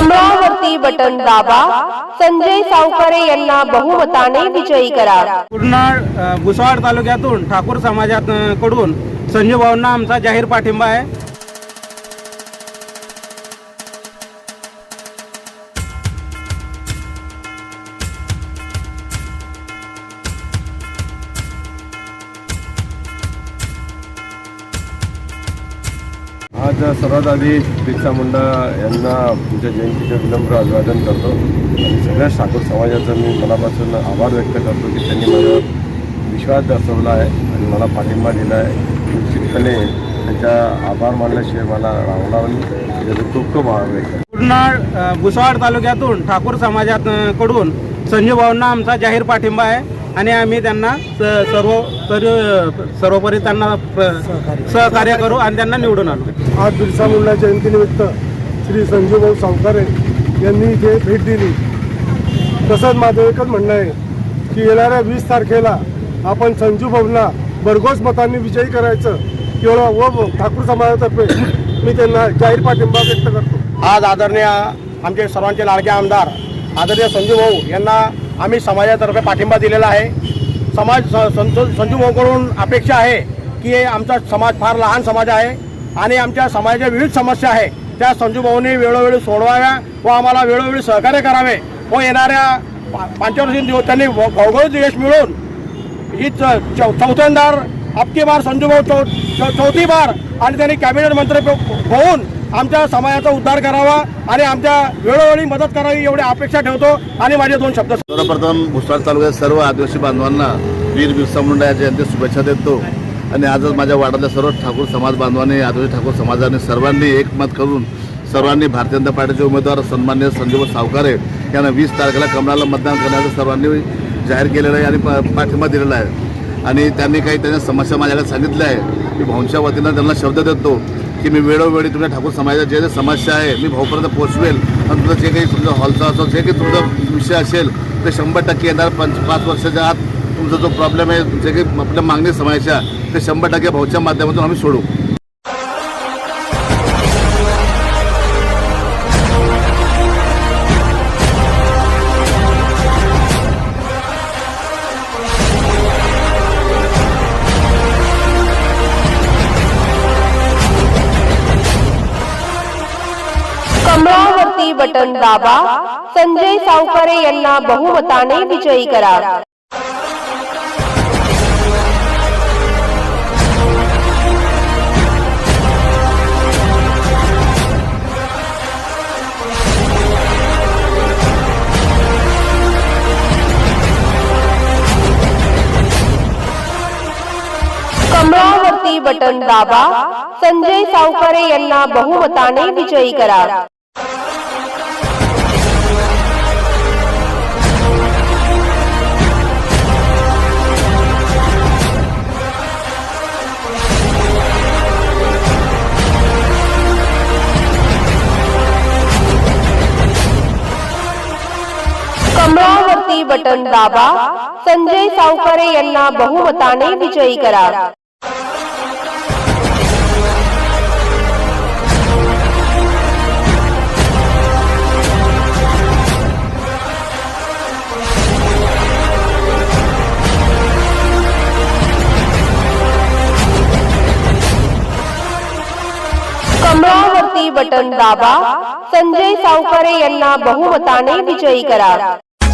कमळावरती button दाबा. संजय सावकारे यांना बहुमताने विजयी करा. पूर्ण भुसावळ तालुक्यातून ठाकूर समाजात कडून संजय भाऊंना आमचा जाहीर पाठिंबा आहे. आज सर्वात आधी बिरसा मुंडा यांना तुमच्या जयंतीचं विनम्र अभिवादन करतो. आणि सगळ्या ठाकूर समाजाचा मी मनापासून आभार व्यक्त करतो की त्यांनी माझ्यावर विश्वास दर्शवला आहे आणि मला पाठिंबा दिला आहे. निश्चितपणे त्यांच्या आभार मानल्याशिवाय मला राहणार नाही. त्याचं खूप खूप आभार व्यक्त करतो. पूर्ण भुसावळ तालुक्यातून ठाकूर समाजाकडून अ, भाऊंना आमचा जाहीर पाठिंबा आहे. आणि आम्ही त्यांना स- सर्व सर्व सर्वोपरी त्यांना सहकार्य. करू आणि त्यांना निवडून आणू. आज बिरसा मुंडा जयंतीनिमित्त श्री संजूभाऊ सावकारे यांनी इथे भेट दिली. तसंच माझं एकच म्हणणं आहे की येणाऱ्या वीस तारखेला आपण संजू भाऊंना भरघोस मतांनी विजयी करायचं एवढं व ठाकूर समाजातर्फे मी त्यांना जाहीर पाठिंबा व्यक्त करतो. आज आदरणीय आमचे सर्वांचे लाडके आमदार आदरणीय संजू भाऊ यांना आम्ही समाजातर्फे पाठिंबा दिलेला आहे. समाज स- संतो संजू भाऊकडून अपेक्षा आहे की आमचा समाज फार लहान समाज आहे आणि आमच्या समाजाच्या विविध समस्या आहे. त्या संजू भाऊंनी वेळोवेळी सोडवाव्या व आम्हाला वेळोवेळी सहकार्य करावे व येणाऱ्या पा- दिवस त्यांनी भौगोलिक यश मिळून ही च- चौ- चौथ्यांदार अबकी बार संजू भाऊ चौ चौथी बार आणि त्यांनी कॅबिनेट मंत्री होऊन आमच्या समाजाचा उद्धार करावा आणि आमच्या वेळोवेळी मदत करावी एवढी अपेक्षा ठेवतो आणि माझे दोन शब्द सर्वप्रथम भुसावळ तालुक्यात सर्व आदिवासी बांधवांना वीर बिरसा मुंडा या जयंती शुभेच्छा देतो. आणि आजच माझ्या वाड्यातल्या सर्व ठाकूर समाज बांधवांनी आदिवासी ठाकूर समाजाने सर्वांनी एकमत करून सर्वांनी भारतीय जनता पार्टीचे उमेदवार सन्मान्य संजीव सावकारे यांना वीस तारखेला कमळाला मतदान करण्याचं सर्वांनी जाहीर केलेलं आहे आणि प- पाठिंबा दिलेला आहे. आणि त्यांनी काही त्यांच्या समस्या माझ्याकडे सांगितल्या आहे की भाऊंच्या वतीनं त्यांना शब्द देतो. की मी वेळोवेळी तुमच्या ठाकूर समाजाच्या जे जे समस्या आहे मी भाऊपर्यंत पोहोचवेल आणि तुमचं जे काही तुमचं हॉलचा असो जे काही तुमचा विषय असेल ते शंभर टक्के येणार पंच पाच वर्षाच्या आत तुमचा जो प्रॉब्लेम आहे जे काही आपल्या मागणी समाजाच्या ते शंभर टक्के भाऊच्या माध्यमातून आम्ही सोडू. कमळावरती बटन दाबा, संजय सावकारे यांना बहुमताने विजयी करा. कमळावरती बटन दाबा, संजय सावकारे यांना बहुमताने विजयी करा. कमळावरती बटन दाबा. संजय सावकारे यांना बहुमताने विजयी करा. कमळावरती बटन दाबा. संजय सावकारे यांना बहुमताने विजयी करा.